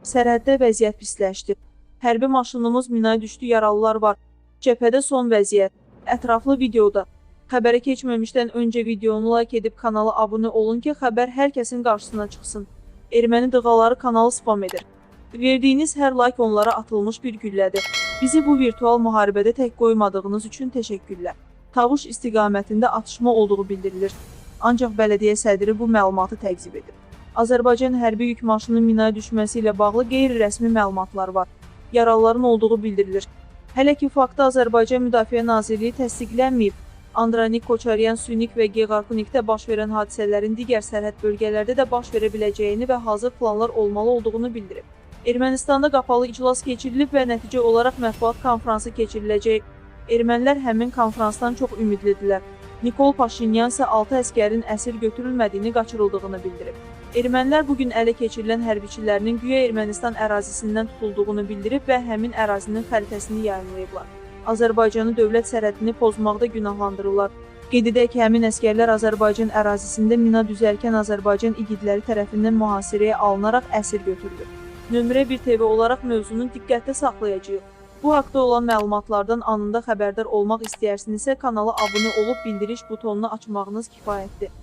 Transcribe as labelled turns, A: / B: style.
A: Sərhəddə vəziyyət pisləşdi. Hərbi maşınımız minaya düşdü, yaralılar var. Cəbhədə son vəziyyət. Ətraflı videoda. Xəbərə keçməmişdən öncə videonu like edib kanala abunə olun ki, xəbər hər kəsin qarşısına çıxsın. Erməni dığaları kanalı spam edir. Verdiyiniz hər like onlara atılmış bir güllədir. Bizi bu virtual müharibədə tək qoymadığınız üçün təşəkkürlər. Tavuş istiqamətində atışma olduğu bildirilir. Ancaq bələdiyyə sədri bu məlumatı təqzib edib. Azərbaycan hərbi yük maşının minaya düşməsi ilə bağlı qeyri-rəsmi məlumatlar var. Yaralıların olduğu bildirilir. Hələ ki faktı Azərbaycan Müdafiə Nazirliyi təsdiqlənməyib. Andranik, Koçaryan, Sünik və Geqarkunikdə baş verən hadisələrin digər sərhəd bölgələrdə də baş verə biləcəyini və hazır planlar olmalı olduğunu bildirib. Ermənistanda qapalı iclas keçirilib və nəticə olaraq mətbuat konfransı keçiriləcək. Ermənilər həmin konfransdan çox ümidlidirlər. Nikol Paşinyan isə 6 əskərin əsir götürülmədiyini, qaçırıldığını bildirib. Ermənilər bu gün ələ keçirilən hərbiçilərinin güya Ermənistan ərazisindən tutulduğunu bildirib və həmin ərazinin xəritəsini yayımlayıblar. Azərbaycanı dövlət sərhədini pozmaqda günahlandırırlar. Qeyd edək ki, həmin əskərlər Azərbaycan ərazisində mina düzərkən Azərbaycan igidləri tərəfindən mühasirəyə alınaraq əsir götürülür. Nömrə 1 TV olaraq mövzunu diqqətdə saxlayacağıq. Bu haqda olan məlumatlardan anında xəbərdar olmaq istəyərsinizsə kanala abunə olub bildiriş butonunu açmağınız kifayətdir.